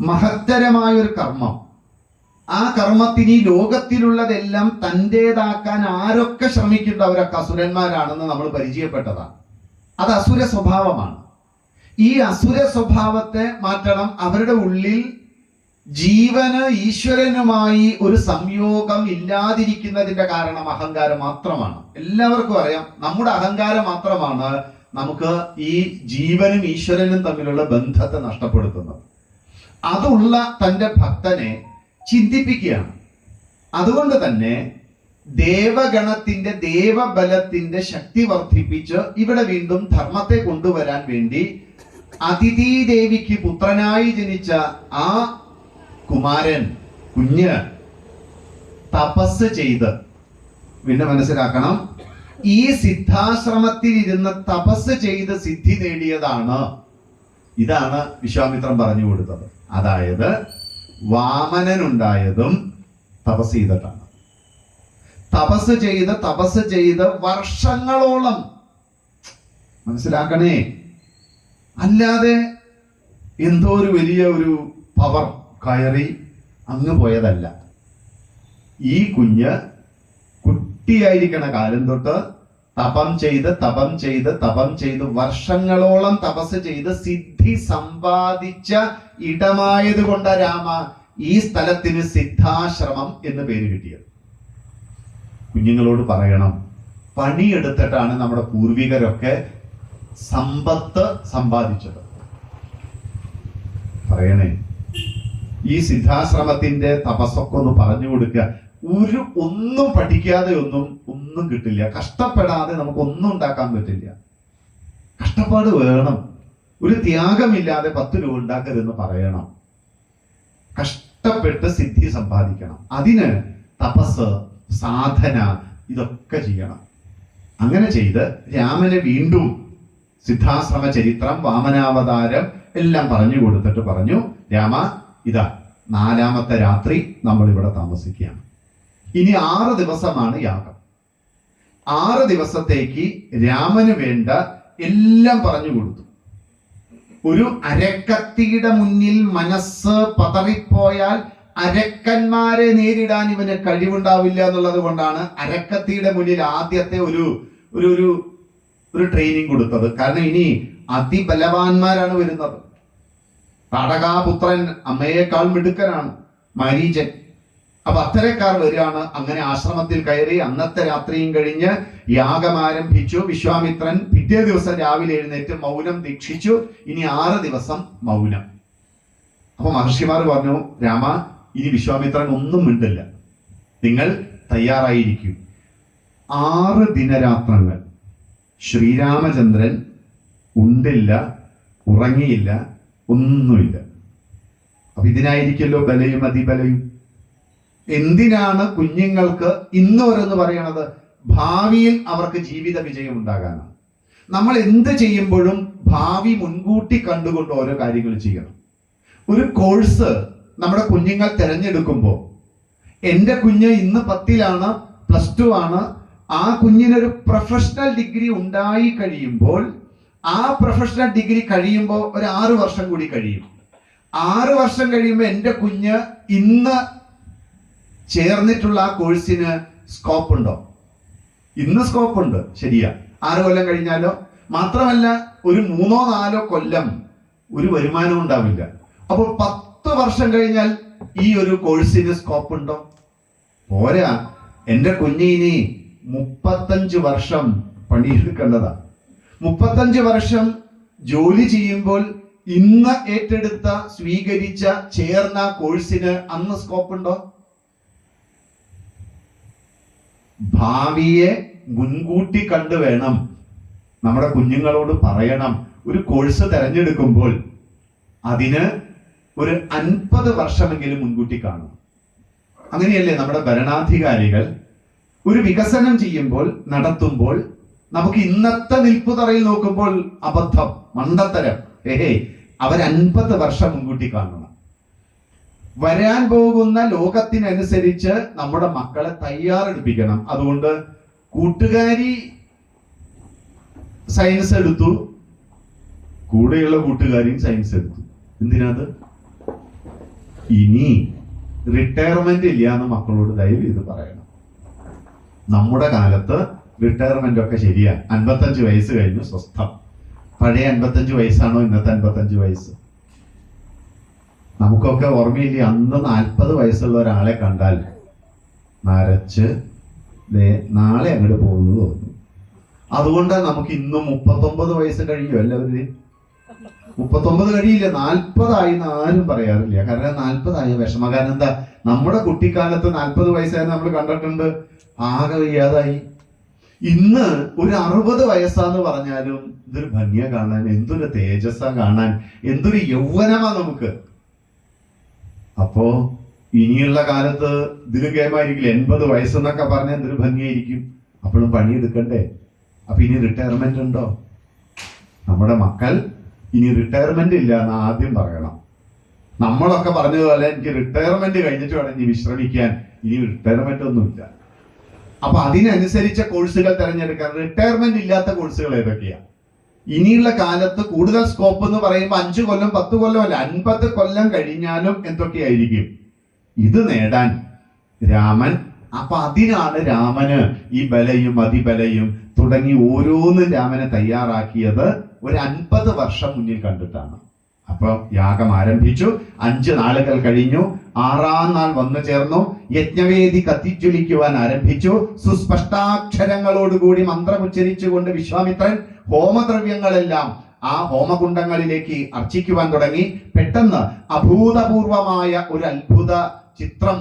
മഹത്തരമായൊരു കർമ്മം. ആ കർമ്മത്തിന് ഈ ലോകത്തിലുള്ളതെല്ലാം തന്റെതാക്കാൻ ആരൊക്കെ ശ്രമിക്കുന്നു അവരൊക്കെ അസുരന്മാരാണെന്ന് നമ്മൾ പരിചയപ്പെട്ടതാണ്. അത് അസുര സ്വഭാവമാണ്. ഈ അസുര സ്വഭാവത്തെ മാറ്റണം. അവരുടെ ഉള്ളിൽ ജീവന് ഈശ്വരനുമായി ഒരു സംയോഗം ഇല്ലാതിരിക്കുന്നതിന്റെ കാരണം അഹങ്കാരം മാത്രമാണ്. എല്ലാവർക്കും അറിയാം. നമ്മുടെ അഹങ്കാരം മാത്രമാണ് നമുക്ക് ഈ ജീവനും ഈശ്വരനും തമ്മിലുള്ള ബന്ധത്തെ നഷ്ടപ്പെടുത്തുന്നത്. അതുള്ള തന്റെ ഭക്തനെ ചിന്തിപ്പിക്കുകയാണ്. അതുകൊണ്ട് തന്നെ ദേവഗണത്തിന്റെ ദേവബലത്തിന്റെ ശക്തി വർദ്ധിപ്പിച്ച് ഇവിടെ വീണ്ടും ധർമ്മത്തെ കൊണ്ടുവരാൻ വേണ്ടി അതിഥി ദേവിക്ക് പുത്രനായി ജനിച്ച ആ കുമാരൻ കുഞ്ഞ് തപസ് ചെയ്ത് പിന്നെ മനസ്സിലാക്കണം ഈ സിദ്ധാശ്രമത്തിൽ ഇരുന്ന് തപസ് ചെയ്ത് സിദ്ധി നേടിയതാണ് ഇതാണ് വിശ്വാമിത്രൻ പറഞ്ഞു കൊടുത്തത്. അതായത് വാമനനുണ്ടായതും തപസ് ചെയ്തിട്ടാണ്. തപസ് ചെയ്ത് തപസ് ചെയ്ത് വർഷങ്ങളോളം. മനസ്സിലാക്കണേ? അല്ലാതെ എന്തോ ഒരു വലിയ ഒരു പവർ കയറി അങ്ങ് പോയതല്ല. ഈ കുഞ്ഞ് കുട്ടിയായിരിക്കണ കാലം തൊട്ട് തപം ചെയ്ത് തപം ചെയ്ത് തപം ചെയ്ത് വർഷങ്ങളോളം തപസ് ചെയ്ത് സിദ്ധി സമ്പാദിച്ച ഇടമായത് കൊണ്ട രാമ ഈ സ്ഥലത്തിന് സിദ്ധാശ്രമം എന്ന് പേര് കിട്ടിയത്. കുഞ്ഞുങ്ങളോട് പറയണം പണിയെടുത്തിട്ടാണ് നമ്മുടെ പൂർവികരൊക്കെ സമ്പത്ത് സമ്പാദിച്ചത്. പറയണേ ഈ സിദ്ധാശ്രമത്തിന്റെ തപസ്സൊക്കെ ഒന്ന് പറഞ്ഞു കൊടുക്കുക. ഒരു ഒന്നും പഠിക്കാതെ ഒന്നും ഒന്നും കിട്ടില്ല. കഷ്ടപ്പെടാതെ നമുക്ക് ഒന്നും ഉണ്ടാക്കാൻ പറ്റില്ല. കഷ്ടപ്പാട് വേണം. ഒരു ത്യാഗമില്ലാതെ പത്ത് രൂപ ഉണ്ടാക്കരുതെന്ന് പറയണം. കഷ്ടപ്പെട്ട് സിദ്ധി സമ്പാദിക്കണം. അതിന് തപസ് സാധന ഇതൊക്കെ ചെയ്യണം. അങ്ങനെ ചെയ്ത് രാമനെ വീണ്ടും സിദ്ധാശ്രമ ചരിത്രം വാമനാവതാരം എല്ലാം പറഞ്ഞു കൊടുത്തിട്ട് പറഞ്ഞു രാമ ഇതാ നാലാമത്തെ രാത്രി നമ്മൾ ഇവിടെ താമസിക്കുകയാണ്. ഇനി ആറ് ദിവസമാണ് യാഗം. ആറ് ദിവസത്തേക്ക് രാമന് വേണ്ട എല്ലാം പറഞ്ഞു കൊടുത്തു. ഒരു അരക്കത്തിയുടെ മുന്നിൽ മനസ്സ് പതറിപ്പോയാൽ അരക്കന്മാരെ നേരിടാൻ ഇവന് കഴിവുണ്ടാവില്ല എന്നുള്ളത് കൊണ്ടാണ് അരക്കത്തിയുടെ മുന്നിൽ ആദ്യത്തെ ഒരു ഒരു ഒരു ഒരു ട്രെയിനിങ് കൊടുത്തത്. കാരണം ഇനി അതിബലവാന്മാരാണ് വരുന്നത്. തടകാപുത്രൻ അമ്മയേക്കാൾ മിടുക്കനാണ്. മരീചൻ അപ്പൊ അത്തരക്കാർ വരികയാണ്. അങ്ങനെ ആശ്രമത്തിൽ കയറി അന്നത്തെ രാത്രിയും കഴിഞ്ഞ് യാഗം ആരംഭിച്ചു. വിശ്വാമിത്രൻ പിറ്റേ ദിവസം രാവിലെ എഴുന്നേറ്റ് മൗനം ദീക്ഷിച്ചു. ഇനി ആറ് ദിവസം മൗനം. അപ്പൊ മഹർഷിമാർ പറഞ്ഞു രാമ ഇനി വിശ്വാമിത്രൻ ഒന്നും മിണ്ടില്ല. നിങ്ങൾ തയ്യാറായിരിക്കും. ആറ് ദിനരാത്രങ്ങൾ ശ്രീരാമചന്ദ്രൻ ഉണ്ടില്ല ഉറങ്ങിയില്ല ഒന്നുമില്ല. അപ്പൊ ഇതിനായിരിക്കല്ലോ ബലയും അതിബലയും. എന്തിനാണ് കുഞ്ഞുങ്ങൾക്ക് ഇന്നോരെന്ന് പറയണത്? ഭാവിയിൽ അവർക്ക് ജീവിത വിജയം ഉണ്ടാകാനാണ്. നമ്മൾ എന്ത് ചെയ്യുമ്പോഴും ഭാവി മുൻകൂട്ടി കണ്ടുകൊണ്ട് ഓരോ കാര്യങ്ങൾ ചെയ്യണം. ഒരു കോഴ്സ് നമ്മുടെ കുഞ്ഞുങ്ങൾ തിരഞ്ഞെടുക്കുമ്പോൾ എന്റെ കുഞ്ഞ് ഇന്ന് പത്തിലാണ് പ്ലസ് ടു ആണ്. ആ കുഞ്ഞിനൊരു പ്രൊഫഷണൽ ഡിഗ്രി ഉണ്ടായി കഴിയുമ്പോൾ ആ പ്രൊഫഷണൽ ഡിഗ്രി കഴിയുമ്പോൾ ഒരു ആറ് വർഷം കൂടി കഴിയും. ആറ് വർഷം കഴിയുമ്പോൾ എന്റെ കുഞ്ഞ് ഇന്ന് ചേർന്നിട്ടുള്ള ആ കോഴ്സിന് സ്കോപ്പ് ഉണ്ടോ ഇന്ന് സ്കോപ്പ് ഉണ്ട് ശരിയാ. ആറ് കൊല്ലം കഴിഞ്ഞാലോ? മാത്രമല്ല ഒരു മൂന്നോ നാലോ കൊല്ലം ഒരു വരുമാനവും ഉണ്ടാവില്ല. അപ്പോൾ പത്ത് വർഷം കഴിഞ്ഞാൽ ഈ ഒരു കോഴ്സിന് സ്കോപ്പ് ഉണ്ടോ പോരാ എന്റെ കുഞ്ഞിനി മുപ്പത്തഞ്ച് വർഷം പണിയെടുക്കേണ്ടതാ. മുപ്പത്തഞ്ച് വർഷം ജോലി ചെയ്യുമ്പോൾ ഇന്ന് ഏറ്റെടുത്ത സ്വീകരിച്ച ചേർന്ന കോഴ്സിന് അന്ന് സ്കോപ്പ് ഉണ്ടോ ഭാവിയെ മുൻകൂട്ടി കണ്ടു വേണം. നമ്മുടെ കുഞ്ഞുങ്ങളോട് പറയണം. ഒരു കോഴ്സ് തിരഞ്ഞെടുക്കുമ്പോൾ അതിന് ഒരു അൻപത് വർഷമെങ്കിലും മുൻകൂട്ടി കാണും അങ്ങനെയല്ലേ നമ്മുടെ ഭരണാധികാരികൾ ഒരു വികസനം ചെയ്യുമ്പോൾ നടത്തുമ്പോൾ നമുക്ക് ഇന്നത്തെ നിൽപ്പുതറയിൽ നോക്കുമ്പോൾ അബദ്ധം മണ്ടത്തരം. ഏഹേ അവർ അൻപത് വർഷം മുൻകൂട്ടി കാണണം. വരാൻ പോകുന്ന ലോകത്തിനനുസരിച്ച് നമ്മുടെ മക്കളെ തയ്യാറെടുപ്പിക്കണം. അതുകൊണ്ട് കൂട്ടുകാരി സയൻസ് എടുത്തു. കൂടെയുള്ള കൂട്ടുകാരിയും സയൻസ് എടുത്തു. എന്തിനാത്? ഇനി റിട്ടയർമെന്റ് ഇല്ല എന്ന് മക്കളോട് ദയവ് ഇത് പറയണം. നമ്മുടെ കാലത്ത് റിട്ടയർമെന്റ് ഒക്കെ ശരിയാ. അൻപത്തഞ്ച് വയസ്സ് കഴിഞ്ഞു സ്വസ്ഥം. പഴയ അൻപത്തഞ്ച് വയസ്സാണോ ഇന്നത്തെ അൻപത്തഞ്ച് വയസ്സ്? നമുക്കൊക്കെ ഓർമ്മയില്ല അന്ന് നാൽപ്പത് വയസ്സുള്ള ഒരാളെ കണ്ടാൽ നരച്ച് നാളെ അങ്ങോട്ട് പോകുന്നു തോന്നുന്നു. അതുകൊണ്ട് നമുക്ക് ഇന്നും മുപ്പത്തൊമ്പത് വയസ്സ് കഴിയോ എല്ലാവരും മുപ്പത്തൊമ്പത് കഴിയില്ല നാൽപ്പതായി എന്ന് ആരും പറയാറില്ല. കാരണം നാൽപ്പതായ. വിഷമ. കാരണം എന്താ? നമ്മുടെ കുട്ടിക്കാലത്ത് നാൽപ്പത് വയസ്സായി നമ്മൾ കണ്ടിട്ടുണ്ട്. ആകെ വയ്യാതായി. ഇന്ന് ഒരു അറുപത് വയസ്സാന്ന് പറഞ്ഞാലും ഇതൊരു ഭംഗിയ കാണാൻ എന്തൊരു തേജസ്സാ കാണാൻ എന്തൊരു യൗവനമാ നമുക്ക്. അപ്പോ ഇനിയുള്ള കാലത്ത് ഇതിലും കേമായിരിക്കില്ല? എൺപത് വയസ്സെന്നൊക്കെ പറഞ്ഞാൽ എന്തൊരു ഭംഗിയായിരിക്കും. അപ്പോഴും പണിയെടുക്കണ്ടേ? അപ്പൊ ഇനി റിട്ടയർമെന്റ് ഉണ്ടോ? നമ്മുടെ മക്കൾ ഇനി റിട്ടയർമെന്റ് ഇല്ല എന്ന് ആദ്യം പറയണം. നമ്മളൊക്കെ പറഞ്ഞതുപോലെ എനിക്ക് റിട്ടയർമെന്റ് കഴിഞ്ഞിട്ട് വേണം ഇനി വിശ്രമിക്കാൻ. ഇനി റിട്ടയർമെന്റ് ഒന്നുമില്ല. അപ്പൊ അതിനനുസരിച്ച കോഴ്സുകൾ തിരഞ്ഞെടുക്കാൻ റിട്ടയർമെന്റ് ഇല്ലാത്ത കോഴ്സുകൾ ഏതൊക്കെയാ? ഇനിയുള്ള കാലത്ത് കൂടുതൽ സ്കോപ്പ് എന്ന് പറയുമ്പോൾ അഞ്ചു കൊല്ലം പത്ത് കൊല്ലം അല്ല അൻപത് കൊല്ലം കഴിഞ്ഞാലും എന്തൊക്കെയായിരിക്കും? ഇത് നേടാൻ രാമൻ അപ്പൊ അതിനാണ് രാമന് ഈ ബലയും അതിബലയും തുടങ്ങി ഓരോന്നും രാമനെ തയ്യാറാക്കിയത് ഒരു അൻപത് വർഷം മുന്നിൽ കണ്ടിട്ടാണ്. അപ്പൊ യാഗം ആരംഭിച്ചു അഞ്ച് നാളുകൾ കഴിഞ്ഞു ആറാം നാൾ വന്നു ചേർന്നു യജ്ഞവേദി കത്തിച്ചൊലിക്കുവാൻ ആരംഭിച്ചു സുസ്പഷ്ടാക്ഷരങ്ങളോടുകൂടി മന്ത്രമുച്ചരിച്ചുകൊണ്ട് വിശ്വാമിത്രൻ ഹോമദ്രവ്യങ്ങളെല്ലാം ആ ഹോമകുണ്ടങ്ങളിലേക്ക് അർച്ചിക്കുവാൻ തുടങ്ങി. പെട്ടെന്ന് അഭൂതപൂർവമായ ഒരു അത്ഭുത ചിത്രം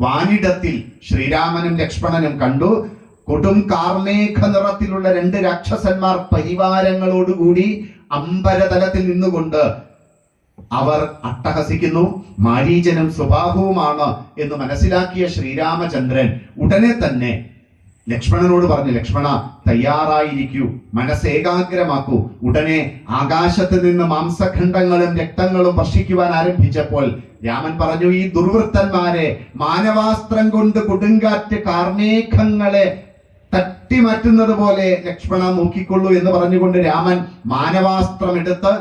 വാനിടത്തിൽ ശ്രീരാമനും ലക്ഷ്മണനും കണ്ടു. കൊടും കാർമേഘ നിറത്തിലുള്ള രണ്ട് രാക്ഷസന്മാർ പരിവാരങ്ങളോടുകൂടി അമ്പരതലത്തിൽ നിന്നുകൊണ്ട് അവർ അട്ടഹസിക്കുന്നു. മാരീചനും സ്വഭാവവുമാണ് എന്ന് മനസ്സിലാക്കിയ ശ്രീരാമചന്ദ്രൻ ഉടനെ തന്നെ ലക്ഷ്മണനോട് പറഞ്ഞു ലക്ഷ്മണ തയ്യാറായിരിക്കൂ മനസ്സ് ഏകാഗ്രമാക്കൂ ഉടനെ ആകാശത്ത് നിന്ന് മാംസഖണ്ഡങ്ങളും രക്തങ്ങളും വർഷിക്കുവാൻ ആരംഭിച്ചപ്പോൾ രാമൻ പറഞ്ഞു ഈ ദുർവൃത്തന്മാരെ മാനവാസ്ത്രം കൊണ്ട് കൊടുങ്കാറ്റ് തട്ടി മാറ്റുന്നത് പോലെ ലക്ഷ്മണ നോക്കിക്കൊള്ളൂ എന്ന് പറഞ്ഞുകൊണ്ട് രാമൻ മാനവാസ്ത്രം എടുത്ത്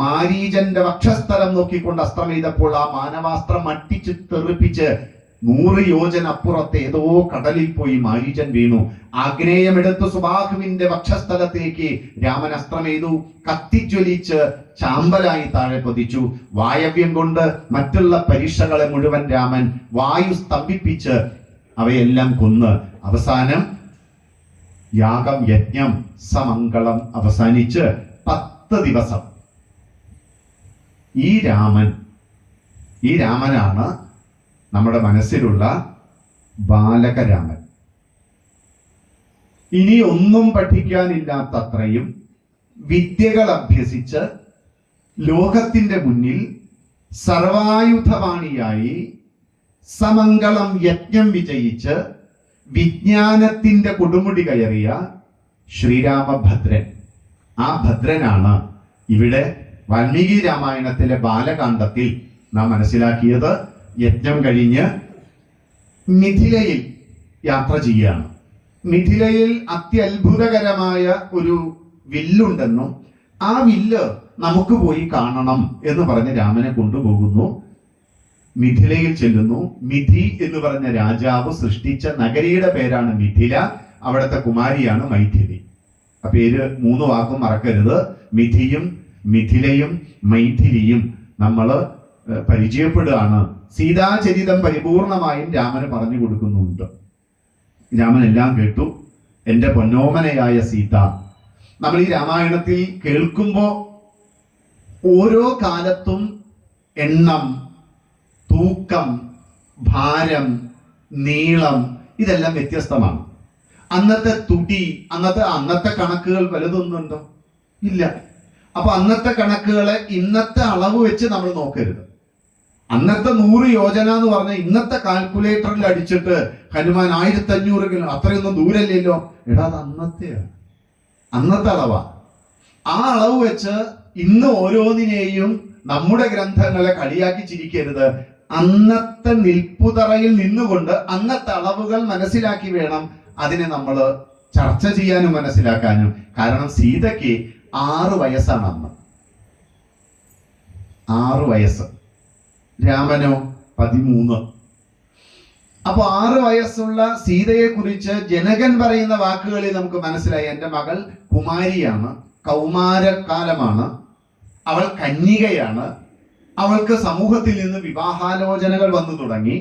മാരീജന്റെ വക്ഷസ്ഥലം നോക്കിക്കൊണ്ട് അസ്ത്രം ചെയ്തപ്പോൾ ആ മാനവാസ്ത്രം മട്ടിച്ച് തെറിപ്പിച്ച് നൂറ് യോജന അപ്പുറത്ത് ഏതോ കടലിൽ പോയി മാരീചൻ വീണു. ആഗ്നേയമെടുത്ത് സുബാഹുവിന്റെ വക്ഷസ്ഥലത്തേക്ക് രാമൻ അസ്ത്രമെയ്തു കത്തിജ്വലിച്ച് ചാമ്പലായി താഴെ പതിച്ചു. വായവ്യം കൊണ്ട് മറ്റുള്ള പരീക്ഷകളെ മുഴുവൻ രാമൻ വായു സ്തംഭിപ്പിച്ച് അവയെല്ലാം കൊന്ന്. അവസാനം യാഗം യജ്ഞം സമംഗളം അവസാനിച്ച് പത്ത് ദിവസം ഈ രാമൻ ഈ രാമനാണ് നമ്മുടെ മനസ്സിലുള്ള ബാലകരാമൻ. ഇനി ഒന്നും പഠിക്കാനില്ലാത്തത്രയും വിദ്യകൾ അഭ്യസിച്ച് ലോകത്തിന്റെ മുന്നിൽ സർവായുധവാണിയായി സമംഗളം യജ്ഞം വിജയിച്ച് വിജ്ഞാനത്തിന്റെ കൊടുമുടി കയറിയ ശ്രീരാമഭദ്രൻ. ആ ഭദ്രനാണ് ഇവിടെ വാൽമീകി രാമായണത്തിലെ ബാലകാണ്ഡത്തിൽ നാം മനസ്സിലാക്കിയത്. യജ്ഞം കഴിഞ്ഞ് മിഥിലയിൽ യാത്ര ചെയ്യുകയാണ്. മിഥിലയിൽ അത്യത്ഭുതകരമായ ഒരു വില്ലുണ്ടെന്നും ആ വില്ല് നമുക്ക് പോയി കാണണം എന്ന് പറഞ്ഞ് രാമനെ കൊണ്ടുപോകുന്നു. മിഥിലയിൽ ചെല്ലുന്നു. മിഥി എന്ന് പറഞ്ഞ രാജാവ് സൃഷ്ടിച്ച നഗരിയുടെ പേരാണ് മിഥില. അവിടുത്തെ കുമാരിയാണ് മൈഥിലി. ആ പേര് മൂന്ന് വാക്കും മറക്കരുത്. മിഥിയും മിഥിലയും മൈഥിലിയും നമ്മൾ പരിചയപ്പെടുകയാണ്. സീതാചരിതം പരിപൂർണമായും രാമന് പറഞ്ഞു കൊടുക്കുന്നുണ്ട്. രാമൻ എല്ലാം കേട്ടു. എന്റെ പൊന്നോമനയായ സീത നമ്മൾ ഈ രാമായണത്തിൽ കേൾക്കുമ്പോൾ ഓരോ കാലത്തും എണ്ണം തൂക്കം ഭാരം നീളം ഇതെല്ലാം വ്യത്യസ്തമാണ്. അന്നത്തെ തുടി അന്നത്തെ അന്നത്തെ കണക്കുകൾ വലുതൊന്നുണ്ടോ? ഇല്ല. അപ്പൊ അന്നത്തെ കണക്കുകളെ ഇന്നത്തെ അളവ് വെച്ച് നമ്മൾ നോക്കരുത്. അന്നത്തെ നൂറ് യോജന എന്ന് പറഞ്ഞ ഇന്നത്തെ കാൽക്കുലേറ്ററിൽ അടിച്ചിട്ട് ഹനുമാൻ ആയിരത്തി അഞ്ഞൂറ് കിലോ അത്രയൊന്നും ദൂരല്ലല്ലോ. എടാ അത് അന്നത്തെയാണ് അന്നത്തെ അളവാ. ആ അളവ് വെച്ച് ഇന്ന് ഓരോന്നിനെയും നമ്മുടെ ഗ്രന്ഥങ്ങളെ കളിയാക്കി ചിരിക്കരുത്. അന്നത്തെ നിൽപ്പുതറയിൽ നിന്നുകൊണ്ട് അന്നത്തെ അളവുകൾ മനസ്സിലാക്കി വേണം അതിനെ നമ്മൾ ചർച്ച ചെയ്യാനും മനസ്സിലാക്കാനും. കാരണം സീതയ്ക്ക് ആറ് വയസ്സാണ് അന്ന്. ആറ് വയസ്സ്. രാമനോ പതിമൂന്ന്. അപ്പോൾ ആറ് വയസ്സുള്ള സീതയെ കുറിച്ച് ജനകൻ പറയുന്ന വാക്കുകളിൽ നമുക്ക് മനസ്സിലായി. എന്റെ മകൾ കുമാരിയാണ് കൗമാരക്കാലമാണ് അവൾ കന്യകയാണ് അവൾക്ക് സമൂഹത്തിൽ നിന്ന് വിവാഹാലോചനകൾ വന്നു തുടങ്ങി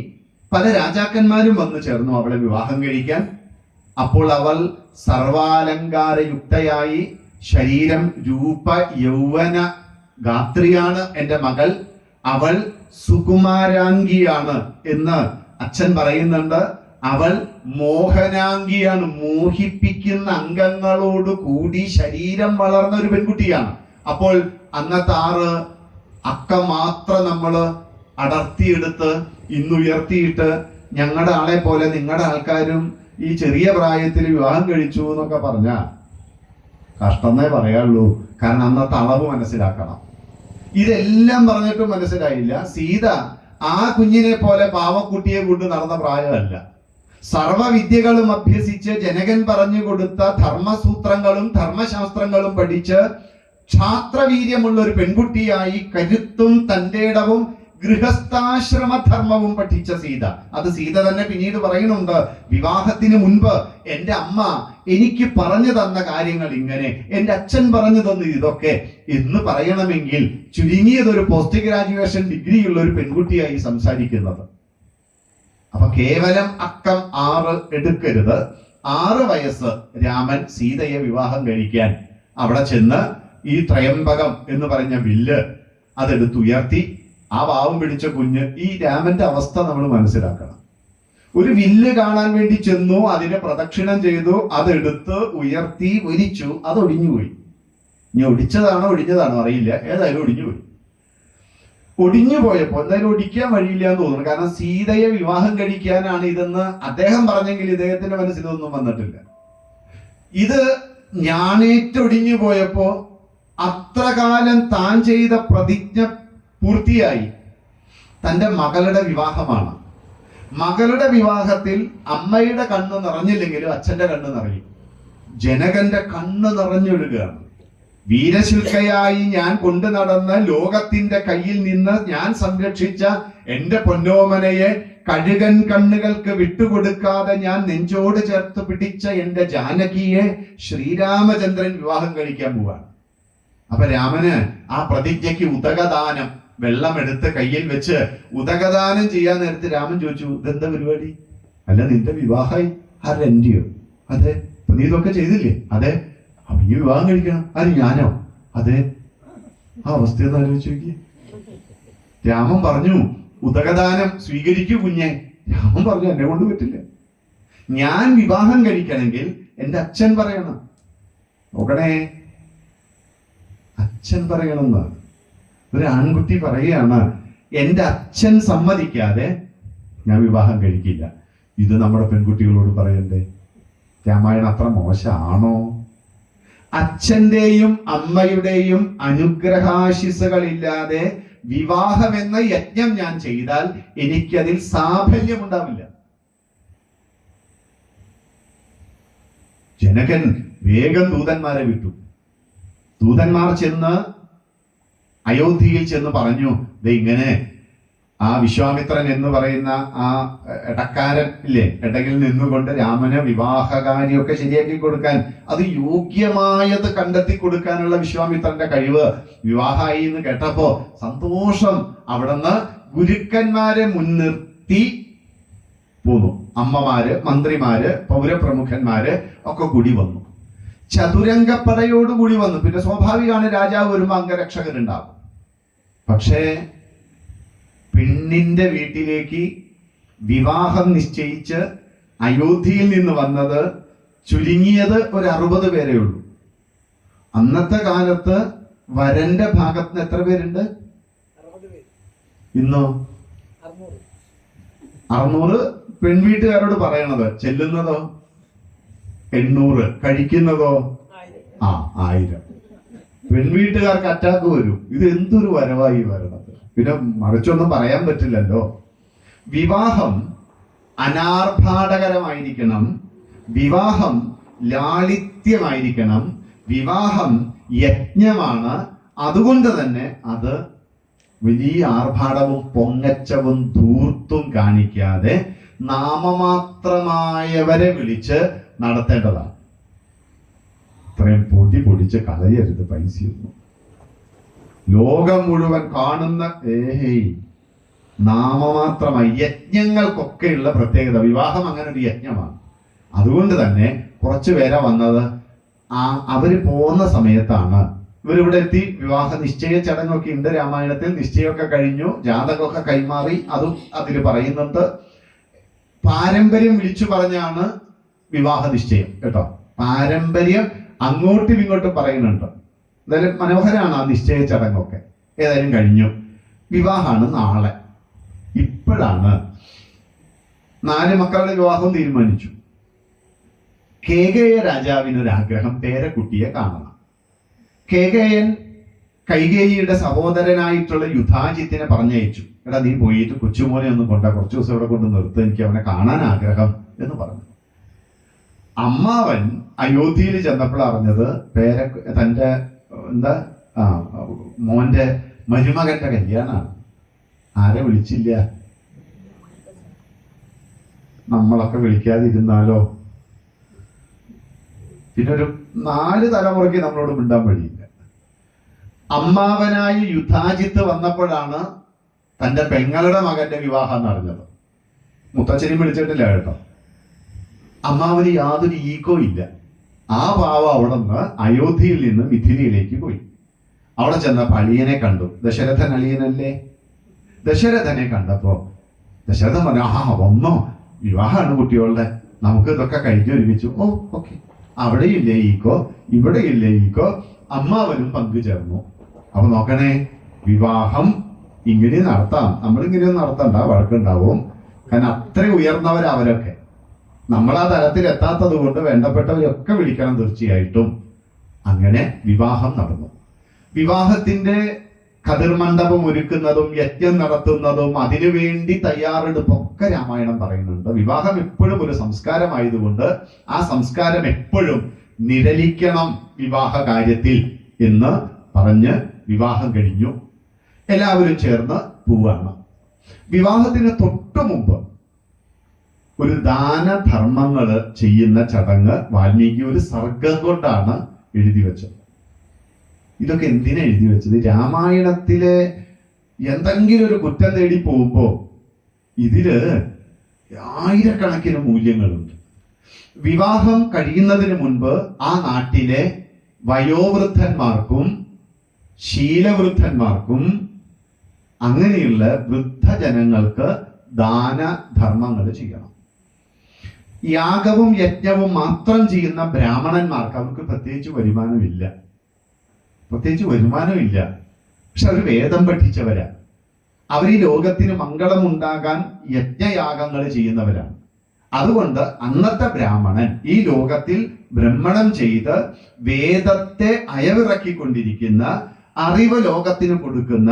പല രാജാക്കന്മാരും വന്നു ചേർന്നു അവളെ വിവാഹം കഴിക്കാൻ. അപ്പോൾ അവൾ സർവാലങ്കാരയുക്തയായി ശരീരം രൂപ യൗവന ഗാത്രിയാണ് എന്റെ മകൾ. അവൾ സുകുമാരാംഗിയാണ് എന്ന് അച്ഛൻ പറയുന്നുണ്ട്. അവൾ മോഹനാംഗിയാണ്. മോഹിപ്പിക്കുന്ന അംഗങ്ങളോട് കൂടി ശരീരം വളർന്ന ഒരു പെൺകുട്ടിയാണ്. അപ്പോൾ അന്നത്തെ ആറ് അക്ക മാത്രം നമ്മൾ അടർത്തിയെടുത്ത് ഇന്നുയർത്തിയിട്ട് ഞങ്ങളുടെ ആളെ പോലെ നിങ്ങളുടെ ആൾക്കാരും ഈ ചെറിയ പ്രായത്തിൽ വിവാഹം കഴിച്ചു എന്നൊക്കെ പറഞ്ഞ കഷ്ടന്നേ പറയാനുള്ളൂ കാരണം അന്നത്തെ അളവ് മനസ്സിലാക്കണം. ഇതെല്ലാം പറഞ്ഞിട്ടും മനസ്സിലായില്ല. സീത ആ കുഞ്ഞിനെ പോലെ പാവക്കുട്ടിയെ കൊണ്ട് നടന്ന പ്രായമല്ല. സർവവിദ്യകളും അഭ്യസിച്ച് ജനകൻ പറഞ്ഞു കൊടുത്ത ധർമ്മസൂത്രങ്ങളും ധർമ്മശാസ്ത്രങ്ങളും പഠിച്ച് ക്ഷാത്രവീര്യമുള്ള ഒരു പെൺകുട്ടിയായി കരുത്തും തന്റെ ഇടവും ഗൃഹസ്ഥാശ്രമ ധർമ്മവും പഠിച്ച സീത. അത് സീത തന്നെ പിന്നീട് പറയുന്നുണ്ട് വിവാഹത്തിന് മുൻപ് എന്റെ അമ്മ എനിക്ക് പറഞ്ഞു തന്ന കാര്യങ്ങൾ ഇങ്ങനെ. എന്റെ അച്ഛൻ പറഞ്ഞു തന്നു ഇതൊക്കെ. എന്ന് പറയണമെങ്കിൽ ചുരുങ്ങിയത് ഒരു പോസ്റ്റ് ഗ്രാജുവേഷൻ ഡിഗ്രിയുള്ള ഒരു പെൺകുട്ടിയായി സംസാരിക്കുന്നത്. അപ്പൊ കേവലം അക്കം ആറ് എടുക്കരുത്. ആറ് വയസ്സ് രാമൻ സീതയെ വിവാഹം കഴിക്കാൻ അവിടെ ചെന്ന് ഈ ത്രയംബകം എന്ന് പറഞ്ഞ വില്ല് അതെടുത്തുയർത്തി ആ വാവും പിടിച്ച കുഞ്ഞ് ഈ രാമന്റെ അവസ്ഥ നമ്മൾ മനസ്സിലാക്കണം. ഒരു വില്ല് കാണാൻ വേണ്ടി ചെന്നു അതിനെ പ്രദക്ഷിണം ചെയ്തു അതെടുത്ത് ഉയർത്തി ഒരിച്ചു അത് ഒടിഞ്ഞുപോയി ഇനി ഒടിച്ചതാണോ ഒടിഞ്ഞതാണോ അറിയില്ല. ഏതായാലും ഒടിഞ്ഞുപോയി. ഒടിഞ്ഞു പോയപ്പോൾ എന്തായാലും ഒടിക്കാൻ വഴിയില്ല എന്ന് തോന്നുന്നു. കാരണം സീതയെ വിവാഹം കഴിക്കാനാണ് ഇതെന്ന് അദ്ദേഹം പറഞ്ഞെങ്കിൽ ഇദ്ദേഹത്തിന്റെ മനസ്സിൽ ഒന്നും വന്നിട്ടില്ല. ഇത് ഞാനേറ്റൊടിഞ്ഞു പോയപ്പോ അത്ര കാലം താൻ ചെയ്ത പ്രതിജ്ഞ പൂർത്തിയായി. തന്റെ മകളുടെ വിവാഹമാണ്. മകളുടെ വിവാഹത്തിൽ അമ്മയുടെ കണ്ണ് നിറഞ്ഞില്ലെങ്കിലും അച്ഛന്റെ കണ്ണ് നിറയും. ജനകന്റെ കണ്ണ് നിറഞ്ഞൊഴുകയാണ് വീരശിൽക്കയായി ഞാൻ കൊണ്ടു നടന്ന ലോകത്തിന്റെ കയ്യിൽ നിന്ന് ഞാൻ സംരക്ഷിച്ച എന്റെ പൊന്നോമനയെ കഴുകൻ കണ്ണുകൾക്ക് വിട്ടുകൊടുക്കാതെ ഞാൻ നെഞ്ചോട് ചേർത്ത് പിടിച്ച എന്റെ ജാനകിയെ ശ്രീരാമചന്ദ്രൻ വിവാഹം കഴിക്കാൻ പോവാണ്. അപ്പൊ രാമന് ആ പ്രതിജ്ഞയ്ക്ക് ഉദകദാനം. വെള്ളം എടുത്ത് കയ്യിൽ വെച്ച് ഉദകദാനം ചെയ്യാൻ നേരത്ത് രാമൻ ചോദിച്ചു ഇതെന്താ പരിപാടി? അല്ല നിന്റെ വിവാഹമായി. ആരെന്റെയോ അതെ. അപ്പൊ നീ ഇതൊക്കെ ചെയ്തില്ലേ? അതെ. അപ്പൊ നീ വിവാഹം കഴിക്കണം. ആര് ഞാനോ? അതെ. ആ അവസ്ഥയൊന്ന് ആലോചിച്ച് നോക്കി രാമൻ പറഞ്ഞു ഉദകദാനം സ്വീകരിക്കൂ കുഞ്ഞെ. രാമൻ പറഞ്ഞു എന്നെ കൊണ്ട് പറ്റില്ല. ഞാൻ വിവാഹം കഴിക്കണമെങ്കിൽ എന്റെ അച്ഛൻ പറയണം. നോക്കണേ. അച്ഛൻ പറയണമെന്ന് ഒരു ആൺകുട്ടി പറയുകയാണ് എന്റെ അച്ഛൻ സമ്മതിക്കാതെ ഞാൻ വിവാഹം കഴിക്കില്ല. ഇത് നമ്മുടെ പെൺകുട്ടികളോട് പറയണ്ടേ? രാമായണം അത്ര മോശമാണോ? അച്ഛന്റെയും അമ്മയുടെയും അനുഗ്രഹാശിസകളില്ലാതെ വിവാഹം എന്ന യജ്ഞം ഞാൻ ചെയ്താൽ എനിക്കതിൽ സാഫല്യം ഉണ്ടാവില്ല ജനകൻ വേഗം ദൂതന്മാരെ വിട്ടു. ദൂതന്മാർ ചെന്ന് അയോധ്യയിൽ ചെന്ന് പറഞ്ഞു ദേ ഇങ്ങനെ ആ വിശ്വാമിത്രൻ എന്ന് പറയുന്ന ആ ഇടക്കാരൻ ഇല്ലേ? ഇടയിൽ നിന്നുകൊണ്ട് രാമന് വിവാഹകാര്യമൊക്കെ ശരിയാക്കി കൊടുക്കാൻ അത് യോഗ്യമായത് കണ്ടെത്തി കൊടുക്കാനുള്ള വിശ്വാമിത്രന്റെ കഴിവ് വിവാഹമായി എന്ന് കേട്ടപ്പോ സന്തോഷം. അവിടുന്ന് ഗുരുക്കന്മാരെ മുൻനിർത്തി പോന്നു. അമ്മമാര് മന്ത്രിമാര് പൗരപ്രമുഖന്മാര് ഒക്കെ കൂടി വന്നു. ചതുരംഗപ്പടയോട് കൂടി വന്നു. പിന്നെ സ്വാഭാവികമാണ് രാജാവ് വരുമ്പോൾ അംഗരക്ഷകരുണ്ടാവും. പക്ഷേ പെണ്ണിന്റെ വീട്ടിലേക്ക് വിവാഹം നിശ്ചയിച്ച് അയോധ്യയിൽ നിന്ന് വന്നത് ചുരുങ്ങിയത് ഒരു അറുപത് പേരേ ഉള്ളൂ. അന്നത്തെ കാലത്ത് വരന്റെ ഭാഗത്ത് നിന്ന് എത്ര പേരുണ്ട്? ഇന്നോ? അറുന്നൂറ് പെൺവീട്ടുകാരോട് പറയണത്. ചെല്ലുന്നതോ? എണ്ണൂറ്. കഴിക്കുന്നതോ? ആ ആയിരം. പെൺവീട്ടുകാർക്ക് അറ്റാക്ക് വരും. ഇത് എന്തൊരു വരവായി വരണത്? പിന്നെ മറിച്ചൊന്നും പറയാൻ പറ്റില്ലല്ലോ. വിവാഹം അനാർഭാടകരമായിരിക്കണം. വിവാഹം ലാളിത്യമായിരിക്കണം. വിവാഹം യജ്ഞമാണ്. അതുകൊണ്ട് തന്നെ അത് വലിയ ആർഭാടവും പൊങ്ങച്ചവും ധൂർത്തും കാണിക്കാതെ നാമമാത്രമായവരെ വിളിച്ച് നടത്തേണ്ടതാണ്. ഇത്രയും പൊടി പൊടിച്ച് കളയരുത് പൈസയൊന്നും. ലോകം മുഴുവൻ കാണുന്ന ഏഹേയ് നാമമാത്രമായി യജ്ഞങ്ങൾക്കൊക്കെയുള്ള പ്രത്യേകത. വിവാഹം അങ്ങനെ ഒരു യജ്ഞമാണ്. അതുകൊണ്ട് തന്നെ കുറച്ചു പേരെ വന്നത് ആ അവർ പോകുന്ന സമയത്താണ്. ഇവരിവിടെ എത്തി വിവാഹ നിശ്ചയ ചടങ്ങൊക്കെ ഉണ്ട്. രാമായണത്തിൽ നിശ്ചയമൊക്കെ കഴിഞ്ഞു ജാതകമൊക്കെ കൈമാറി അതും അതിൽ പറയുന്നുണ്ട്. പാരമ്പര്യം വിളിച്ചു പറഞ്ഞാണ് വിവാഹ നിശ്ചയം കേട്ടോ? പാരമ്പര്യം അങ്ങോട്ടും ഇങ്ങോട്ടും പറയുന്നുണ്ട്. എന്തായാലും മനോഹരമാണ് ആ നിശ്ചയ ചടങ്ങൊക്കെ. ഏതായാലും കഴിഞ്ഞു. വിവാഹമാണ് നാളെ. ഇപ്പോഴാണ് നാല് മക്കളുടെ വിവാഹം തീരുമാനിച്ചു. കേകയ രാജാവിനൊരാഗ്രഹം പേരക്കുട്ടിയെ കാണണം. കേകയൻ കൈകേയിയുടെ സഹോദരനായിട്ടുള്ള യുധാജിത്തിനെ പറഞ്ഞയച്ചു. എടാ നീ പോയിട്ട് കൊച്ചുമോനെ ഒന്ന് കൊണ്ട കുറച്ച് ദിവസം ഇവിടെ കൊണ്ട് നിർത്ത്. എനിക്ക് അവനെ കാണാൻ ആഗ്രഹം എന്ന് പറഞ്ഞു. അമ്മാവൻ അയോധ്യയിൽ ചെന്നപ്പോൾ അറിഞ്ഞത് പേര തന്റെ എന്താ ആ മോന്റെ മരുമകന്റെ കല്യാണമാണ് ആരെ വിളിച്ചില്ല? നമ്മളൊക്കെ വിളിക്കാതിരുന്നാലോ? പിന്നെ ഒരു നാല് തലമുറയ്ക്ക് നമ്മളോട് മിണ്ടാൻ വഴിയില്ല. അമ്മാവനായി യുദ്ധാജിത്ത് വന്നപ്പോഴാണ് തന്റെ പെങ്ങളുടെ മകന്റെ വിവാഹം നടന്നത് മുത്തച്ഛനെയും വിളിച്ചിട്ടില്ല കേട്ടോ. അമ്മാവന് യാതൊരു ഈഗോ ഇല്ല. ആ പാവ അവിടെ നിന്ന് അയോധ്യയിൽ നിന്ന് മിഥിലയിലേക്ക് പോയി. അവിടെ ചെന്നപ്പോ അളിയനെ കണ്ടു. ദശരഥൻ അളിയനല്ലേ? ദശരഥനെ കണ്ടപ്പോ ദശരഥൻ പറഞ്ഞു ആഹാ വന്നോ. വിവാഹമാണ് കുട്ടികളുടെ. നമുക്ക് ഇതൊക്കെ കഴിഞ്ഞ് ഒരുമിച്ചു. Oh okay. അവിടെയില്ലേ ഈക്കോ ഇവിടെയില്ലേ ഈക്കോ അമ്മാവനും പങ്കുചേർന്നു. അപ്പൊ നോക്കണേ വിവാഹം ഇങ്ങനെ നടത്താം. നമ്മളിങ്ങനെ നടത്തണ്ട വഴക്കുണ്ടാവും. കാരണം അത്ര ഉയർന്നവരാ അവരൊക്കെ. നമ്മൾ ആ തലത്തിൽ എത്താത്തത് കൊണ്ട് വേണ്ടപ്പെട്ടവരൊക്കെ വിളിക്കണം തീർച്ചയായിട്ടും. അങ്ങനെ വിവാഹം നടന്നു. വിവാഹത്തിന്റെ കതിർമണ്ഡപം ഒരുക്കുന്നതും യജ്ഞം നടത്തുന്നതും അതിനുവേണ്ടി തയ്യാറെടുപ്പൊക്കെ രാമായണം പറയുന്നുണ്ട്. വിവാഹം എപ്പോഴും ഒരു സംസ്കാരമായതുകൊണ്ട് ആ സംസ്കാരം എപ്പോഴും നിഴലിക്കണം വിവാഹ കാര്യത്തിൽ എന്ന് പറഞ്ഞ് വിവാഹം കഴിഞ്ഞു. എല്ലാവരും ചേർന്ന് പോവാണ്. വിവാഹത്തിന് തൊട്ടു മുമ്പ് ഒരു ദാനധർമ്മങ്ങൾ ചെയ്യുന്ന ചടങ്ങ് വാൽമീകി ഒരു സർഗം കൊണ്ടാണ് എഴുതി വെച്ചത്. ഇതൊക്കെ എന്തിനാ എഴുതി വെച്ചത്? രാമായണത്തിലെ എന്തെങ്കിലും ഒരു കുറ്റം തേടി പോകുമ്പോ ഇതിൽ ആയിരക്കണക്കിന് മൂല്യങ്ങളുണ്ട്. വിവാഹം കഴിയുന്നതിന് മുൻപ് ആ നാട്ടിലെ വയോവൃദ്ധന്മാർക്കും ശീലവൃദ്ധന്മാർക്കും അങ്ങനെയുള്ള വൃദ്ധജനങ്ങൾക്ക് ദാനധർമ്മങ്ങൾ ചെയ്യണം. യാഗവും യജ്ഞവും മാത്രം ചെയ്യുന്ന ബ്രാഹ്മണന്മാർക്ക് അവർക്ക് പ്രത്യേകിച്ച് വരുമാനമില്ല. പ്രത്യേകിച്ച് വരുമാനമില്ല. പക്ഷെ അവർ വേദം പഠിച്ചവരാ. അവർ ഈ ലോകത്തിന് മംഗളം ഉണ്ടാകാൻ യജ്ഞയാഗങ്ങൾ ചെയ്യുന്നവരാണ്. അതുകൊണ്ട് അന്നത്തെ ബ്രാഹ്മണൻ ഈ ലോകത്തിൽ ബ്രഹ്മണം ചെയ്ത് വേദത്തെ അയവിറക്കിക്കൊണ്ടിരിക്കുന്ന അറിവ് ലോകത്തിന് കൊടുക്കുന്ന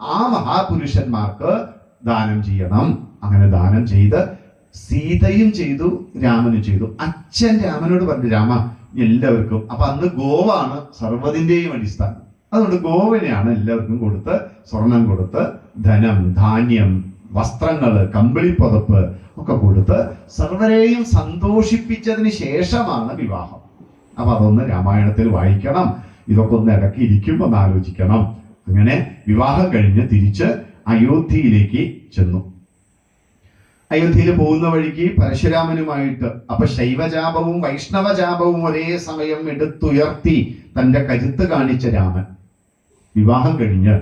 ആ മഹാപുരുഷന്മാർക്ക് ദാനം ചെയ്യണം. അങ്ങനെ ദാനം ചെയ്ത് സീതയും ചെയ്തു രാമനും ചെയ്തു. അച്ഛൻ രാമനോട് പറഞ്ഞു രാമ എല്ലാവർക്കും അപ്പൊ അന്ന് ഗോവ ആണ് സർവതിന്റെയും അടിസ്ഥാനം. അതുകൊണ്ട് ഗോവനെയാണ് എല്ലാവർക്കും കൊടുത്ത് സ്വർണം കൊടുത്ത് ധനം ധാന്യം വസ്ത്രങ്ങൾ കമ്പിളിപ്പുതപ്പ് ഒക്കെ കൊടുത്ത് സർവരെയും സന്തോഷിപ്പിച്ചതിന് ശേഷമാണ് വിവാഹം. അപ്പൊ അതൊന്ന് രാമായണത്തിൽ വായിക്കണം. ഇതൊക്കെ ഒന്ന് ഇടയ്ക്ക് ഇരിക്കുമ്പോൾ ഒന്ന് ആലോചിക്കണം. അങ്ങനെ വിവാഹം കഴിഞ്ഞ് തിരിച്ച് അയോധ്യയിലേക്ക് ചെന്നു. അയോധ്യയിൽ പോകുന്ന വഴിക്ക് പരശുരാമനുമായിട്ട്. അപ്പൊ ശൈവജാപവും വൈഷ്ണവജാപവും ഒരേ സമയം എടുത്തുയർത്തി തന്റെ കരുത്ത് കാണിച്ച രാമൻ. വിവാഹം കഴിഞ്ഞ്.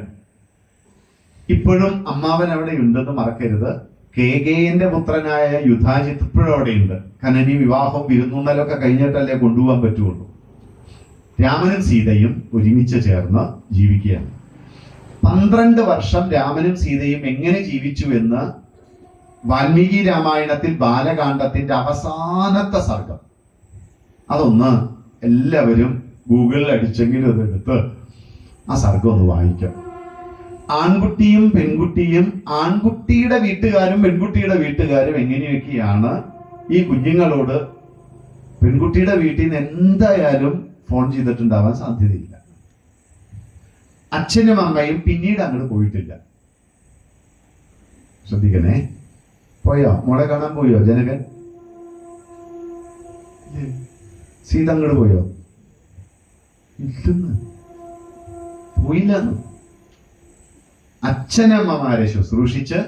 ഇപ്പോഴും അമ്മാവൻ അവിടെ ഉണ്ടെന്ന് മറക്കരുത് കേകേയന്റെ പുത്രനായ യുധാജിത്ത് ഇപ്പോഴും അവിടെയുണ്ട്. കനനി വിവാഹം വിവാഹവും വിരുന്നുന്നലൊക്കെ കഴിഞ്ഞിട്ടല്ലേ കൊണ്ടുപോകാൻ പറ്റുള്ളൂ. രാമനും സീതയും ഒരുമിച്ച് ചേർന്ന് ജീവിക്കുകയാണ്. പന്ത്രണ്ട് വർഷം രാമനും സീതയും എങ്ങനെ ജീവിച്ചു എന്ന് വാൽമീകി രാമായണത്തിൽ ബാലകാന്ഡത്തിന്റെ അവസാനത്തെ സർഗം. അതൊന്ന് എല്ലാവരും ഗൂഗിളിൽ അടിച്ചെങ്കിലും അതെടുത്ത് ആ സർഗം ഒന്ന് വായിക്കാം. ആൺകുട്ടിയും പെൺകുട്ടിയും ആൺകുട്ടിയുടെ വീട്ടുകാരും പെൺകുട്ടിയുടെ വീട്ടുകാരും എങ്ങനെയൊക്കെയാണ് ഈ കുഞ്ഞുങ്ങളോട് പെൺകുട്ടിയുടെ വീട്ടിൽ നിന്ന് എന്തായാലും ഫോൺ ചെയ്തിട്ടുണ്ടാവാൻ സാധ്യതയില്ല. അച്ഛനും അമ്മയും പിന്നീട് അങ്ങോട്ട് പോയിട്ടില്ല. ശ്രദ്ധിക്കണേ. പോയോ? മോളെ കാണാൻ പോയോ ജനകൻ? സീത അങ്ങോട്ട് പോയോ? പോയില്ലെന്ന്. അച്ഛനമ്മമാരെ ശുശ്രൂഷിച്ച്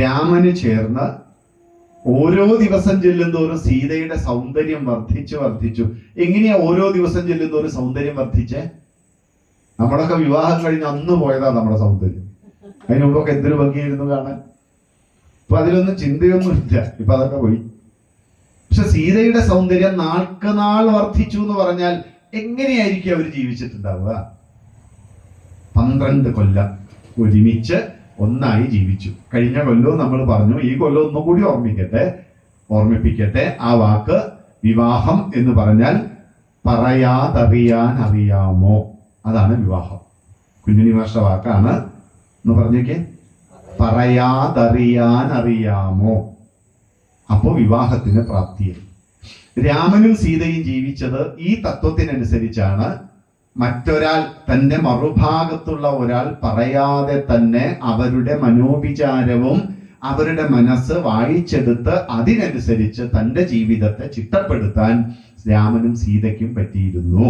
രാമന് ചേർന്ന ഓരോ ദിവസം ചെല്ലുന്തോറും സീതയുടെ സൗന്ദര്യം വർദ്ധിച്ചു വർദ്ധിച്ചു. എങ്ങനെയാ ഓരോ ദിവസം ചെല്ലുന്തോറും സൗന്ദര്യം വർദ്ധിച്ചേ? നമ്മളൊക്കെ വിവാഹം കഴിഞ്ഞ് അന്ന് പോയതാ നമ്മുടെ സൗന്ദര്യം. അതിനുമ്പൊക്കെ എന്തൊരു ഭംഗിയായിരുന്നു കാണാൻ. ഇപ്പൊ അതിലൊന്നും ചിന്തയൊന്നും ഇല്ല ഇപ്പൊ അതൊക്കെ പോയി. പക്ഷെ സീതയുടെ സൗന്ദര്യം നാൾക്ക് നാൾ വർദ്ധിച്ചു എന്ന് പറഞ്ഞാൽ എങ്ങനെയായിരിക്കും അവർ ജീവിച്ചിട്ടുണ്ടാവുക? പന്ത്രണ്ട് കൊല്ലം ഒരുമിച്ച് ഒന്നായി ജീവിച്ചു. കഴിഞ്ഞ കൊല്ലവും നമ്മൾ പറഞ്ഞു ഈ കൊല്ലം ഒന്നും കൂടി ഓർമ്മിക്കട്ടെ ഓർമ്മിപ്പിക്കട്ടെ. ആ വാക്ക് വിവാഹം എന്ന് പറഞ്ഞാൽ പറയാതറിയാൻ അറിയാമോ അതാണ് വിവാഹം. കുഞ്ഞുണി മാഷ്ട വാക്കാണ്. എന്ന് പറഞ്ഞേക്കേ. പറയാതറിയാൻ അറിയാമോ അപ്പോൾ വിവാഹത്തിന് പ്രാപ്തിയായി രാമനും സീതയും ജീവിച്ചത് ഈ തത്വത്തിനനുസരിച്ചാണ്. മറ്റൊരാൾ തന്റെ മറുഭാഗത്തുള്ള ഒരാൾ പറയാതെ തന്നെ അവരുടെ മനോവിചാരവും അവരുടെ മനസ്സ് വായിച്ചെടുത്ത് അതിനനുസരിച്ച് തന്റെ ജീവിതത്തെ ചിട്ടപ്പെടുത്താൻ രാമനും സീതയ്ക്കും പറ്റിയിരുന്നു.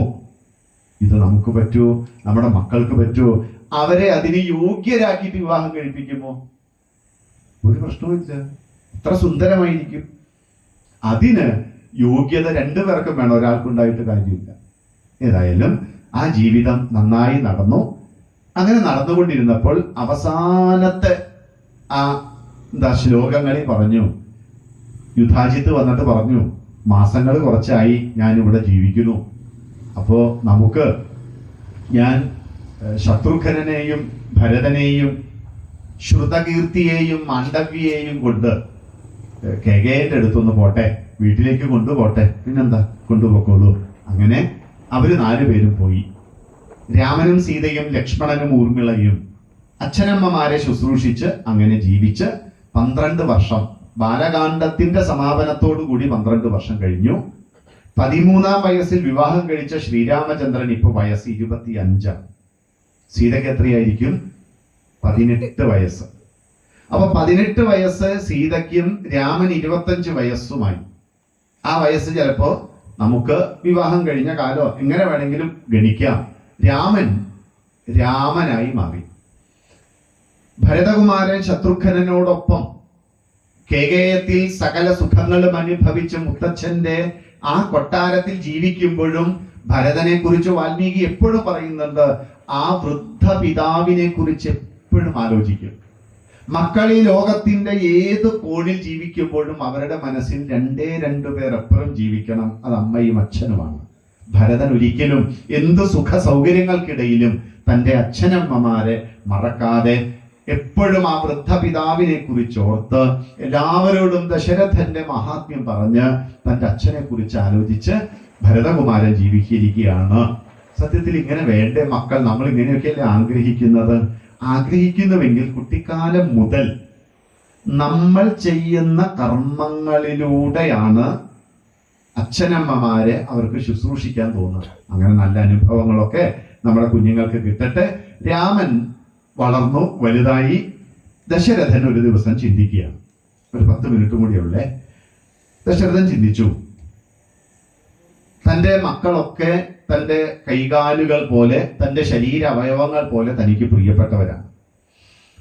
ഇത് നമുക്ക് പറ്റൂ നമ്മുടെ മക്കൾക്ക് പറ്റൂ അവരെ അതിന് യോഗ്യരാക്കിയിട്ട് വിവാഹം കഴിപ്പിക്കുമോ? ഒരു പ്രശ്നവുമില്ല. എത്ര സുന്ദരമായിരിക്കും. അതിന് യോഗ്യത രണ്ടു പേർക്കും വേണം. ഒരാൾക്കുണ്ടായിട്ട് കാര്യമില്ല. ഏതായാലും ആ ജീവിതം നന്നായി നടന്നു. അങ്ങനെ നടന്നുകൊണ്ടിരുന്നപ്പോൾ അവസാനത്തെ ആ എന്താ ശ്ലോകങ്ങളിൽ പറഞ്ഞു. യുദ്ധാജിത്ത് വന്നിട്ട് പറഞ്ഞു മാസങ്ങൾ കുറച്ചായി ഞാൻ ഇവിടെ ജീവിക്കുന്നു. അപ്പോൾ നമുക്ക് ഞാൻ ശത്രുഘ്നെയും ഭരതനെയും ശ്രുതകീർത്തിയെയും മാണ്ഡവ്യയെയും കൊണ്ട് ഏഹ്, കെകേന്റെ അടുത്തൊന്ന് പോട്ടെ വീട്ടിലേക്ക് കൊണ്ടുപോട്ടെ പിന്നെന്താ കൊണ്ടുപോക്കോളൂ. അങ്ങനെ അവർ നാലുപേരും പോയി. രാമനും സീതയും ലക്ഷ്മണനും ഊർമിളയും അച്ഛനമ്മമാരെ ശുശ്രൂഷിച്ച് അങ്ങനെ ജീവിച്ച് പന്ത്രണ്ട് വർഷം ബാലകാന്ഡത്തിന്റെ സമാപനത്തോടു കൂടി പന്ത്രണ്ട് വർഷം കഴിഞ്ഞു. പതിമൂന്നാം വയസ്സിൽ വിവാഹം കഴിച്ച ശ്രീരാമചന്ദ്രൻ ഇപ്പോൾ വയസ്സ് ഇരുപത്തി അഞ്ചാണ് സീതയ്ക്ക് എത്രയായിരിക്കും? പതിനെട്ട് വയസ്സ്. അപ്പൊ പതിനെട്ട് വയസ്സ് സീതയ്ക്കും രാമൻ ഇരുപത്തഞ്ച് വയസ്സുമായി. ആ വയസ്സ് ചിലപ്പോ നമുക്ക് വിവാഹം കഴിഞ്ഞ കാലോ എങ്ങനെ വേണമെങ്കിലും ഗണിക്കാം. രാമൻ രാമനായി മാറി. ഭരതകുമാരൻ ശത്രുഘ്നനോടൊപ്പം കേകേയത്തിൽ സകല സുഖങ്ങളും അനുഭവിച്ച മുത്തച്ഛന്റെ ആ കൊട്ടാരത്തിൽ ജീവിക്കുമ്പോഴും ഭരതനെ കുറിച്ച് വാൽമീകി എപ്പോഴും പറയുന്നുണ്ട് ആ വൃദ്ധ പിതാവിനെ കുറിച്ച് എപ്പോഴും ആലോചിക്കും. മക്കൾ ഈ ലോകത്തിന്റെ ഏത് കോണിൽ ജീവിക്കുമ്പോഴും അവരുടെ മനസ്സിൽ രണ്ടേ രണ്ടു പേർ എപ്പോഴും ജീവിക്കണം. അത് അമ്മയും അച്ഛനുമാണ്. ഭരതൻ ഒരിക്കലും എന്ത് സുഖ സൗകര്യങ്ങൾക്കിടയിലും തന്റെ അച്ഛനമ്മമാരെ മറക്കാതെ എപ്പോഴും ആ വൃദ്ധ പിതാവിനെ കുറിച്ച് ഓർത്ത് എല്ലാവരോടും ദശരഥന്റെ മഹാത്മ്യം പറഞ്ഞ് തന്റെ അച്ഛനെ കുറിച്ച് ആലോചിച്ച് ഭരതകുമാരൻ ജീവിച്ചിരിക്കുകയാണ്. സത്യത്തിൽ ഇങ്ങനെ വേണ്ടേ മക്കൾ? നമ്മൾ ഇങ്ങനെയൊക്കെയല്ലേ ആഗ്രഹിക്കുന്നത്? ആഗ്രഹിക്കുന്നുവെങ്കിൽ കുട്ടിക്കാലം മുതൽ നമ്മൾ ചെയ്യുന്ന കർമ്മങ്ങളിലൂടെയാണ് അച്ഛനമ്മമാരെ അവർക്ക് ശുശ്രൂഷിക്കാൻ തോന്നുന്നത്. അങ്ങനെ നല്ല അനുഭവങ്ങളൊക്കെ നമ്മുടെ കുഞ്ഞുങ്ങൾക്ക് കിട്ടട്ടെ. രാമൻ വളർന്നു വലുതായി. ദശരഥൻ ഒരു ദിവസം ചിന്തിക്കുകയാണ്. ഒരു പത്ത് മിനിറ്റ് കൂടിയുള്ളേ ദശരഥൻ ചിന്തിച്ചു തന്റെ മക്കളൊക്കെ തന്റെ കൈകാലുകൾ പോലെ തന്റെ ശരീര അവയവങ്ങൾ പോലെ തനിക്ക് പ്രിയപ്പെട്ടവരാണ്.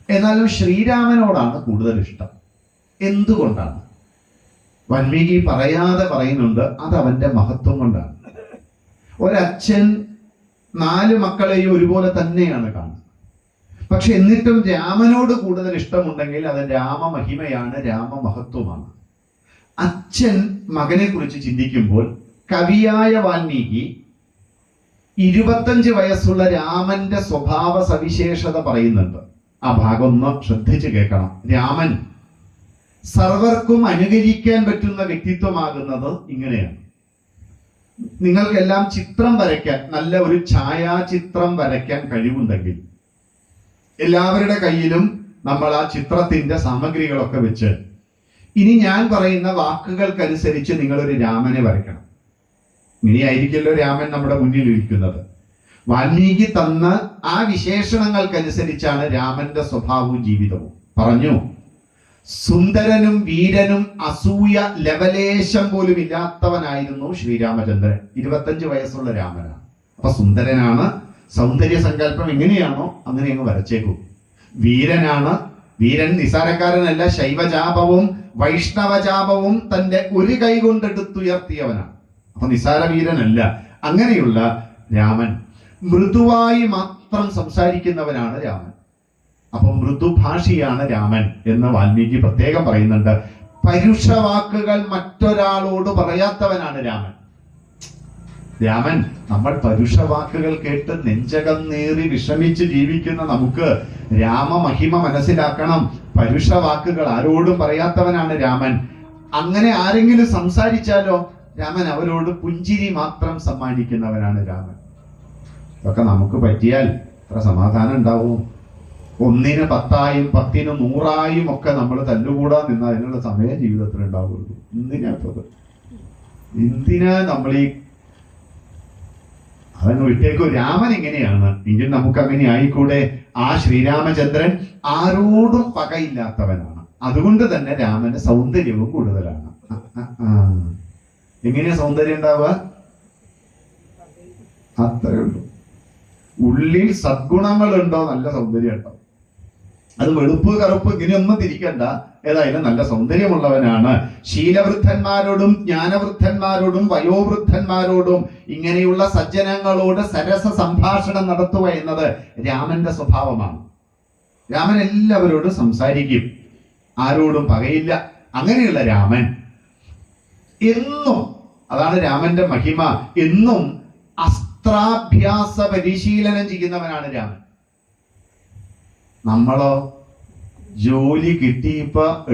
എന്നാലും ശ്രീരാമനോടാണ് കൂടുതൽ ഇഷ്ടം. എന്തുകൊണ്ടാണ്? വൻമീകി പറയാതെ പറയുന്നുണ്ട് അത് അവന്റെ മഹത്വം കൊണ്ടാണ്. ഒരച്ഛൻ നാല് മക്കളെയും ഒരുപോലെ തന്നെയാണ് കാണുന്നത്. പക്ഷെ എന്നിട്ടും രാമനോട് കൂടുതൽ ഇഷ്ടമുണ്ടെങ്കിൽ അത് രാമമഹിമയാണ് രാമമഹത്വമാണ്. അച്ഛൻ മകനെ കുറിച്ച് ചിന്തിക്കുമ്പോൾ കവിയായ വാൽമീകി ഇരുപത്തഞ്ച് വയസ്സുള്ള രാമന്റെ സ്വഭാവ സവിശേഷത പറയുന്നുണ്ട്. ആ ഭാഗം ഒന്ന് ശ്രദ്ധിച്ച് കേൾക്കണം. രാമൻ സർവർക്കും അനുകരിക്കാൻ പറ്റുന്ന വ്യക്തിത്വമാകുന്നത് ഇങ്ങനെയാണ്. നിങ്ങൾക്കെല്ലാം ചിത്രം വരയ്ക്കാൻ നല്ല ഒരു ഛായാചിത്രം വരയ്ക്കാൻ കഴിവുണ്ടെങ്കിൽ എല്ലാവരുടെ കയ്യിലും നമ്മൾ ആ ചിത്രത്തിന്റെ സാമഗ്രികളൊക്കെ വെച്ച് ഇനി ഞാൻ പറയുന്ന വാക്കുകൾക്കനുസരിച്ച് നിങ്ങളൊരു രാമനെ വരയ്ക്കണം. ഇങ്ങനെയായിരിക്കല്ലോ രാമൻ നമ്മുടെ മുന്നിൽ ഇരിക്കുന്നത് വാൽമീകി തന്ന ആ വിശേഷണങ്ങൾക്കനുസരിച്ചാണ് രാമന്റെ സ്വഭാവവും ജീവിതവും. പറഞ്ഞു സുന്ദരനും വീരനും അസൂയ ലവലേശം പോലും ഇല്ലാത്തവനായിരുന്നു ശ്രീരാമചന്ദ്രൻ. ഇരുപത്തഞ്ച് വയസ്സുള്ള രാമനാണ്. അപ്പൊ സുന്ദരനാണ് സൗന്ദര്യ സങ്കല്പം എങ്ങനെയാണോ അങ്ങനെ അങ്ങ് വരച്ചേക്കും. വീരനാണ് വീരൻ നിസാരക്കാരനല്ല ശൈവജാപവും വൈഷ്ണവജാപവും തന്റെ ഒരു കൈ കൊണ്ടെടുത്തുയർത്തിയവനാണ് അപ്പൊ നിസാര വീരനല്ല അങ്ങനെയുള്ള രാമൻ മൃദുവായി മാത്രം സംസാരിക്കുന്നവനാണ് രാമൻ. അപ്പൊ മൃദുഭാഷിയാണ് രാമൻ എന്ന് വാൽമീകി പ്രത്യേകം പറയുന്നുണ്ട്. പരുഷ വാക്കുകൾ മറ്റൊരാളോട് പറയാത്തവനാണ് രാമൻ. രാമൻ നമ്മൾ പരുഷ വാക്കുകൾ കേട്ട് നെഞ്ചകം നേറി വിഷമിച്ച് ജീവിക്കുന്ന നമുക്ക് രാമമഹിമ മനസ്സിലാക്കണം. പരുഷ വാക്കുകൾ ആരോടും പറയാത്തവനാണ് രാമൻ. അങ്ങനെ ആരെങ്കിലും സംസാരിച്ചാലോ? രാമൻ അവരോട് പുഞ്ചിരി മാത്രം സമ്മാനിക്കുന്നവനാണ് രാമൻ. ഇതൊക്കെ നമുക്ക് പറ്റിയാൽ എത്ര സമാധാനം ഉണ്ടാവും. ഒന്നിന് പത്തായും പത്തിന് നൂറായും ഒക്കെ നമ്മൾ തല്ലുകൂടാൻ നിന്ന് അതിനുള്ള സമയം ജീവിതത്തിൽ ഉണ്ടാവുള്ളൂ. എന്തിനാ അത്? എന്തിനാ നമ്മൾ ഈ അതങ്ങ് വിട്ടേക്കോ. രാമൻ എങ്ങനെയാണ്? എങ്കിൽ നമുക്ക് അങ്ങനെ ആയിക്കൂടെ? ആ ശ്രീരാമചന്ദ്രൻ ആരോടും പകയില്ലാത്തവനാണ്. അതുകൊണ്ട് തന്നെ രാമന് സൗന്ദര്യവും കൂടുതലാണ്. എങ്ങനെയാ സൗന്ദര്യം ഉണ്ടാവുക? അത്രേ ഉള്ളൂ. ഉള്ളിൽ സദ്ഗുണങ്ങൾ ഉണ്ടോ നല്ല സൗന്ദര്യം ഉണ്ടാവും അത് വെളുപ്പ് കറുപ്പ് ഇങ്ങനെയൊന്നും തിരിക്കണ്ട. ഏതായാലും നല്ല സൗന്ദര്യമുള്ളവനാണ്. ശീലവൃദ്ധന്മാരോടും ജ്ഞാനവൃദ്ധന്മാരോടും വയോവൃദ്ധന്മാരോടും ഇങ്ങനെയുള്ള സജ്ജനങ്ങളോട് സരസ സംഭാഷണം നടത്തുക എന്നത് രാമന്റെ സ്വഭാവമാണ്. രാമൻ എല്ലാവരോടും സംസാരിക്കും. ആരോടും പകയില്ല അങ്ങനെയുള്ള രാമൻ എന്നും അതാണ് രാമന്റെ മഹിമ എന്നും അസ്ത്രാഭ്യാസ പരിശീലനം ചെയ്യുന്നവനാണ് രാമൻ. നമ്മളോ ജോലി കിട്ടിയപ്പോ